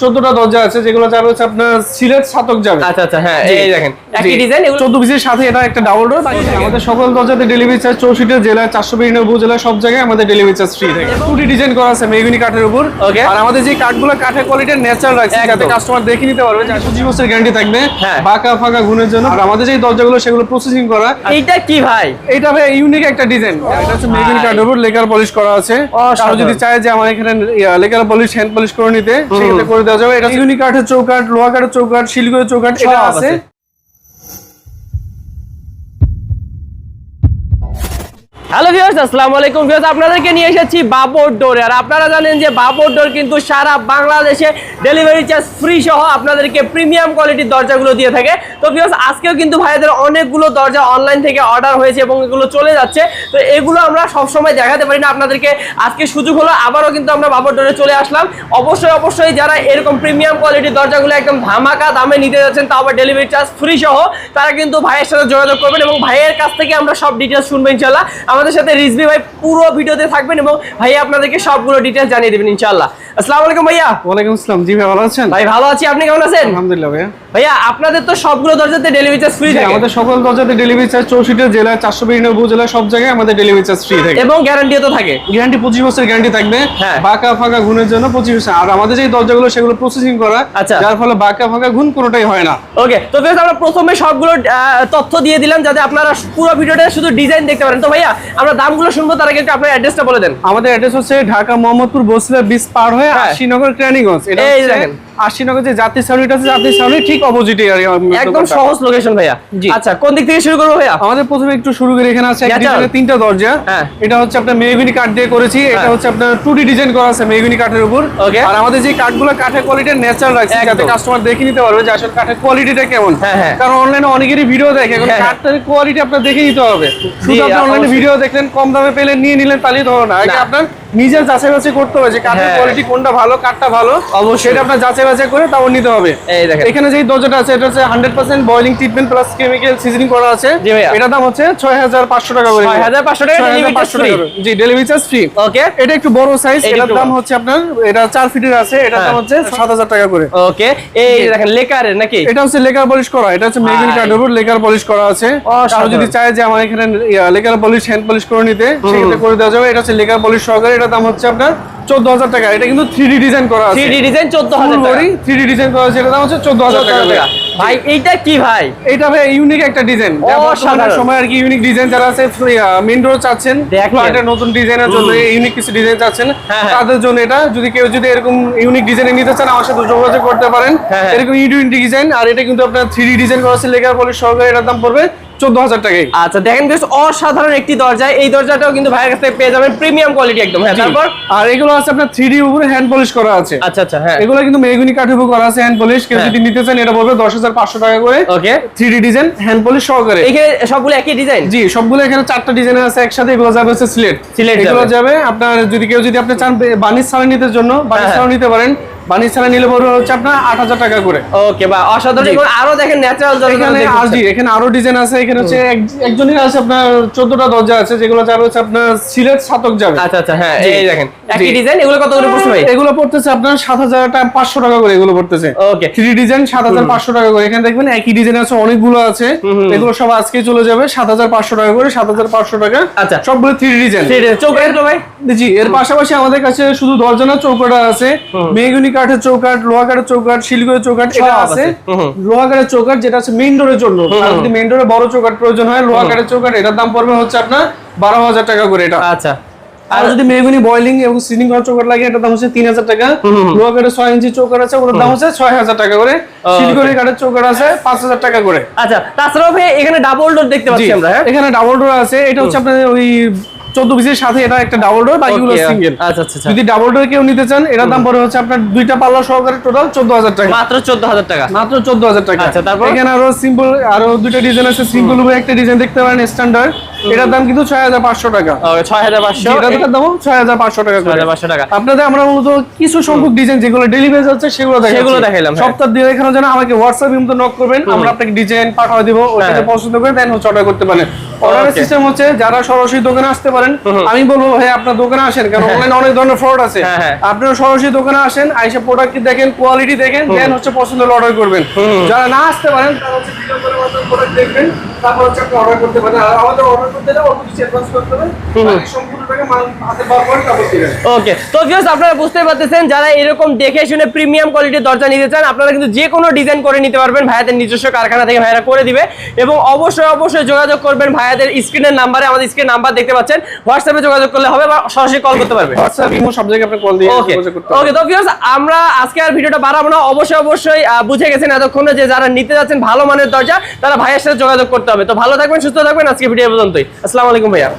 চোদ্দটা দরজা আছে যেগুলো যাবে হচ্ছে আপনার সিলেট সাতক যাবে। আচ্ছা আচ্ছা হ্যাঁ এই দেখেন একই ডিজাইন চোদ্দ পিসের সাথে এটা একটা ডাবল ডোর আমাদের সকল দরজাতে ডেলিভারি চার্জ চৌষট্টি জেলায় চারশো বিরানব্বই সব জায়গায় আমাদের ডেলিভারি চার্জ ফ্রি থাকে। টুটি ডিজাইন করা আছে মেগুনি কাঠের উপর। Okay. আর আমাদের যে কাঠগুলো কাঠের কোয়ালিটির ন্যাচারাল রাখছে যাতে কাস্টমার দেখে নিতে পারবে যে পঁচিশ বছরের গ্যারান্টি থাকবে। হ্যাঁ। বাঁকা ফাঁকা গুণের জন্য। আর আমাদের যে দরজাগুলো সেগুলো প্রসেসিং করা। এইটা কি ভাই? এটা ভাই ইউনিক একটা ডিজাইন এটা হচ্ছে মেগুনি কাঠের উপর লেকার পলিশ করা আছে। কারও যদি চায় যে আমার এখানে লেকার পলিশ হ্যান্ড পলিশ করে নিতে সেক্ষেত্রে করে দেওয়া যাবে। এটা ইউনিক কাঠের চৌকাঠ লোহা কাঠের চৌকাঠ শিলগুড়ের চৌকাঠ এটা আছে। হ্যালো ভিউয়ার্স আসসালামু আলাইকুম ভিউয়ার্স আপনাদেরকে নিয়ে এসেছি বাবর ডোরে আর আপনারা জানেন যে বাবর ডোর কিন্তু সারা বাংলাদেশে ডেলিভারি চার্জ ফ্রি সহ আপনাদেরকে প্রিমিয়াম কোয়ালিটির দরজাগুলো দিয়ে থাকে। তো ভিউয়ার্স আজকেও কিন্তু ভাইদের অনেকগুলো দরজা অনলাইন থেকে অর্ডার হয়েছে এবং এগুলো চলে যাচ্ছে। তো এগুলো আমরা সবসময় দেখাতে পারি না আপনাদেরকে। আজকে সুযোগ হলো, আবারও কিন্তু আমরা বাবর ডোরে চলে আসলাম। অবশ্যই অবশ্যই যারা এরকম প্রিমিয়াম কোয়ালিটির দরজাগুলো একদম ধামাকা দামে নিতে যাচ্ছেন, তাও আবার ডেলিভারি চার্জ ফ্রি সহ, তারা কিন্তু ভাইয়ের সাথে যোগাযোগ করবেন এবং ভাইয়ের কাছ থেকে আমরা সব ডিটেলস শুনবেন ইনশাল্লাহ আমাদের সাথে রিজবি ভাই পুরো ভিডিওতে থাকবেন এবং ভাই আপনাদেরকে সবগুলো ডিটেলস জানিয়ে দেবেন ইনশাল্লাহ আসসালামু আলাইকুম ভাইয়া। ওয়ালাইকুম আসসালাম। জি ভাই ভালো আছেন? ভাই ভালো আছি। আপনি কেমন আছেন? আলহামদুলিল্লাহ ভাইয়া। ভাইয়া আপনাদের তো সবগুলো দরজাতে ডেলিভারি চার্জ ফ্রি থাকে। আমাদের সকল দরজাতে ডেলিভারি চার্জ চৌষট্টি জেলায় চারশো বিরানব্বই উপজেলায় সব জায়গায় আমাদের ডেলিভারি চার্জ ফ্রি থাকে। এবং গ্যারান্টিও তো থাকে। গ্যারান্টি পঁচিশ বছরের গ্যারান্টি থাকবে। হ্যাঁ। বাঁকা ফাঁকা গুণের জন্য পঁচিশ বছর। আর আমাদের যে দরজাগুলো সেগুলো প্রসেসিং করা আচ্ছা। যার ফলে বাঁকা ফাঁকা গুণ কোনোটাই হয় না। ওকে তো বেশ আমরা প্রথমে সবগুলো তথ্য দিয়ে দিলাম যাতে আপনারা পুরো ভিডিওটা শুধু ডিজাইন দেখতে পারেন। তো ভাইয়া আমরা দামগুলো শুনব তার আগে একটু আপনার অ্যাড্রেসটা বলে দেন। আমাদের অ্যাড্রেস হচ্ছে ঢাকা মোহাম্মদপুর বসিলা বিচ পার হ্যাঁ। আশিনগর ক্রানিগঞ্জ এটা এই দেখেন। আশিনগর যে জাতীয় সাউনিটা আছে জাতীয় সাউনি ঠিক অপোজিটে একদম সহজ লোকেশন ভাইয়া জি। আচ্ছা কোন দিক থেকে শুরু করব ভাইয়া আমাদের প্রথমে একটু শুরু করে এখানে আছে ডিজাইনের তিনটা দরজা হ্যাঁ। এটা হচ্ছে আপনার মেহগুনি কাঠ দিয়ে করেছি এটা হ্যাঁ। হচ্ছে আপনার টু ডিজাইন করা আছে মেহগুনি কাঠের উপর Okay. আর আমাদের যে কাঠগুলো কাঠের কোয়ালিটির ন্যাচারাল রাখছে যাতে কাস্টমার দেখে নিতে পারবে যে আসলে কাঠের কোয়ালিটিটা কেমন হ্যাঁ। কারণ অনলাইনে অনেকেরই ভিডিও দেখে এখন। কোয়ালিটি আপনার দেখে নিতে হবে শুধু আপনি অনলাইনে ভিডিও দেখলেন কম দামে পেলেন নিয়ে নিলেন তাহলেই তো হবে না আগে আপনার নিজের যাচাই বাছাই করতে হবে যে কাঠের। কোয়ালিটি কোনটা ভালো কাঠটা ভালো অবশ্যই। সেটা আপনার যাচাই বাছাই করে তাও নিতে হবে। এই দেখেন। এখানে যে দরজাটা আছে এটা হচ্ছে hundred percent boiling treatment plus chemical seasoning করা আছে। এটার দাম হচ্ছে ছয় হাজার পাঁচশো টাকা করে। 6,500 টাকা delivery charge 6,500 free। টাকা জি ডেলিভারি চার্জ ফ্রি ওকে এটা একটু বড় সাইজ এটার দাম হচ্ছে আপনার এটা চার ফিটের আছে এটার দাম হ্যাঁ। হচ্ছে সাত হাজার টাকা করে। ওকে এই দেখেন লেকারের নাকি? এটা হচ্ছে লেকার পলিশ করা এটা হচ্ছে মেগুনি উপর লেকার পলিশ করা আছে। কারও যদি চায় যে আমার এখানে লেকার পলিশ হ্যান্ড পলিশ করে নিতে সেক্ষেত্রে করে দেওয়া যাবে। এটা হচ্ছে লেকার পলিশ সহকারে এটার দাম হচ্ছে আপনার চোদ্দ হাজার টাকা। এটা কিন্তু থ্রি ডিজাইন করা আছে। থ্রি ডিজাইন চোদ্দ হাজার টাকা। থ্রি ডি ডিজাইন করা আছে। দাম হচ্ছে চোদ্দ হাজার টাকা। ভাই এইটা কি ভাই? এটা ভাই ইউনিক একটা ডিজাইন অসাধারণ। সময় আর কি ইউনিক ডিজাইন যারা আছে মেন রোড চাচ্ছেন ফ্ল্যাটের নতুন ডিজাইনের জন্য ইউনিক কিছু ডিজাইন চাচ্ছেন। হ্যাঁ, হ্যাঁ। তাদের জন্য এটা যদি কেউ যদি এরকম ইউনিক ডিজাইন নিতে চান আমার সাথে যোগাযোগ করতে পারেন। হ্যাঁ। এরকম ইউনিক ডিজাইন আর এটা কিন্তু আপনার থ্রি ডিজাইন করা আছে লেখার পলিশ সহকারে এটার দাম পড়বে চোদ্দ হাজার আচ্ছা দেখেন বেশ অসাধারণ একটি দরজা। এই দরজাটাও কিন্তু ভাইয়ের কাছ থেকে পেয়ে যাবেন প্রিমিয়াম কোয়ালিটি একদম। হ্যাঁ তারপর? আর এগুলো আছে আপনার থ্রি ডি উপরে হ্যান্ড পলিশ করা আছে। আচ্ছা আচ্ছা হ্যাঁ। এগুলো কিন্তু মেগুনি কাঠের উপর করা আছে হ্যান্ড পলিশ কেউ হ্যাঁ। যদি নিতে চান এটা পড়বে দশ হাজার পাঁচশো টাকা করে okay. Three D design hand polish সহকারে। এখানে সবগুলো একই ডিজাইন জি সবগুলো এখানে চারটা ডিজাইন আছে একসাথে। এগুলো যাবে হচ্ছে সিলেট সিলেট এগুলো যাবে। যাবে আপনার যদি কেউ যদি আপনি চান বানিশ ছাড়া নিতে জন্য বানিশ হ্যাঁ, ছাড়া নিতে পারেন। ছাড়া নিলে পড়বে হচ্ছে আপনার আট হাজার টাকা করে। ওকে বা অসাধারণ এবং আরও দেখেন ন্যাচারাল এখানে এখানে আরও ডিজাইন আছে এখানে হচ্ছে একজনের আছে আপনার চোদ্দটা দরজা আছে যেগুলো যাবে হচ্ছে আপনার সিলেট সাতক যাবে। আচ্ছা আচ্ছা হ্যাঁ এই দেখেন একই ডিজাইন এগুলো কত করে পড়ছে ভাই? এগুলো পড়তেছে আপনার সাত হাজার পাঁচশো টাকা করে এগুলো পড়তেছে। ওকে। থ্রি ডিজাইন সাত হাজার পাঁচশো টাকা করে। এখানে দেখবেন একই ডিজাইন আছে অনেকগুলো আছে। এগুলো সব আজকে চলে যাবে সাত হাজার পাঁচশো টাকা করে সাত হাজার পাঁচশো টাকা। আচ্ছা। সবগুলো থ্রি ডিজাইন চৌকাট ভাই। জি এর পাশাপাশি আমাদের কাছে শুধু দরজা না চৌকাটা আছে। মেগুনি কাঠের চৌকাট লোহা কাঠের চৌকাট শিলগুড়ের চৌকাট এটা আছে। লোহা কাঠের চৌকাট যেটা আছে মেইন ডোরের জন্য। যদি মেইন ডোরে বড় চৌকাট প্রয়োজন হয় লোহা কাঠের চৌকাট এটার দাম পড়বে হচ্ছে আপনার বারো হাজার টাকা করে এটা। আচ্ছা। আর যদি মেগুনি বয়লিং এবং সিলিং করা চৌকাট লাগে এটার দাম হচ্ছে তিন হাজার টাকা। লোহা কাঠের ছয় ইঞ্চি চৌকাট আছে ওটার দাম হচ্ছে ছয় হাজার টাকা করে। শিলগুড়ি কাঠের চৌকাট আছে পাঁচ হাজার টাকা করে। আচ্ছা তাছাড়াও এখানে ডাবল ডোর দেখতে পাচ্ছি আমরা হ্যাঁ? এখানে ডাবল ডোর আছে এটা হচ্ছে আপনার ওই চোদ্দ পিসের সাথে এটা একটা ডাবল ডোর বা ইউলো সিঙ্গেল আচ্ছা আচ্ছা আচ্ছা। যদি ডাবল ডোর কেউ নিতে চান এটার দাম পড়ে হচ্ছে আপনার দুইটা পাল্লা সহকারে টোটাল চোদ্দ হাজার টাকা। মাত্র চোদ্দ হাজার টাকা। মাত্র চোদ্দ হাজার টাকা। আচ্ছা, তারপর? এখানে আরও সিম্পল আরও দুইটা ডিজাইন আছে। সিম্পল উপরে একটা ডিজাইন দেখতে পারেন স্ট্যান্ডার্ড এটার দাম কিন্তু ছয় হাজার পাঁচশো টাকা। ছয় হাজার পাঁচশো। এটার দাম ছয় হাজার পাঁচশো টাকা করে। 6,500 টাকা। আপনাদের আমরা মূলত কিছু সংখ্যক ডিজাইন যেগুলো ডেলিভারি যাচ্ছে সেগুলো সেগুলো দেখাইলাম, হ্যাঁ। সপ্তাহ দিয়ে দেখানোর জন্য আমাকে হোয়াটসঅ্যাপ কিন্তু নক করবেন আমরা আপনাকে ডিজাইন পাঠিয়ে দিব হ্যাঁ। পছন্দ করে দেন হচ্ছে অর্ডার করতে পারেন। অর্ডারের সিস্টেম হচ্ছে যারা সরাসরি দোকানে আসতে পারেন আমি বলব ভাই আপনার দোকানে আসেন কারণ অনলাইনে অনেক ধরনের ফ্রড আছে। হ্যাঁ, হ্যাঁ। আপনারা সরাসরি দোকানে আসেন আইসা প্রোডাক্ট দেখেন কোয়ালিটি দেখেন দেন হচ্ছে পছন্দ হলে অর্ডার করবেন। যারা না আসতে পারেন তারা হচ্ছে ভিডিও করে প্রোডাক্ট দেখবেন তারপর হচ্ছে আপনি অর্ডার করতে পারেন। আর আমাদের অর্ডার করতে অল্প কিছু অ্যাডভান্স করতে হবে। সম্পূর্ণ ওকে তো ভিউয়ার্স আপনারা বুঝতে পারতেছেন যারা এরকম দেখে শুনে প্রিমিয়াম কোয়ালিটির দরজা নিতে চান আপনারা কিন্তু যে কোনো ডিজাইন করে নিতে পারবেন ভাইয়াদের নিজস্ব কারখানা থেকে ভাইয়ারা করে দিবে এবং অবশ্যই অবশ্যই যোগাযোগ করবেন ভাইয়াদের স্ক্রিনের নাম্বারে আমাদের স্ক্রিন নাম্বার দেখতে পাচ্ছেন। হোয়াটসঅ্যাপে যোগাযোগ করলে হবে বা সরাসরি কল করতে পারবে। হোয়াটসঅ্যাপ ইমো সব জায়গায় আপনি কল দিয়ে ওকে ওকে তো ভিউয়ার্স আমরা আজকে আর ভিডিওটা বাড়াবো না। অবশ্যই অবশ্যই বুঝে গেছেন এতক্ষণে যে যারা নিতে যাচ্ছেন ভালো মানের দরজা তারা ভাইয়ের সাথে যোগাযোগ করতে হবে। তো ভালো থাকবেন সুস্থ থাকবেন। আজকে ভিডিও পর্যন্তই। আসসালামু আলাইকুম ভাইয়া।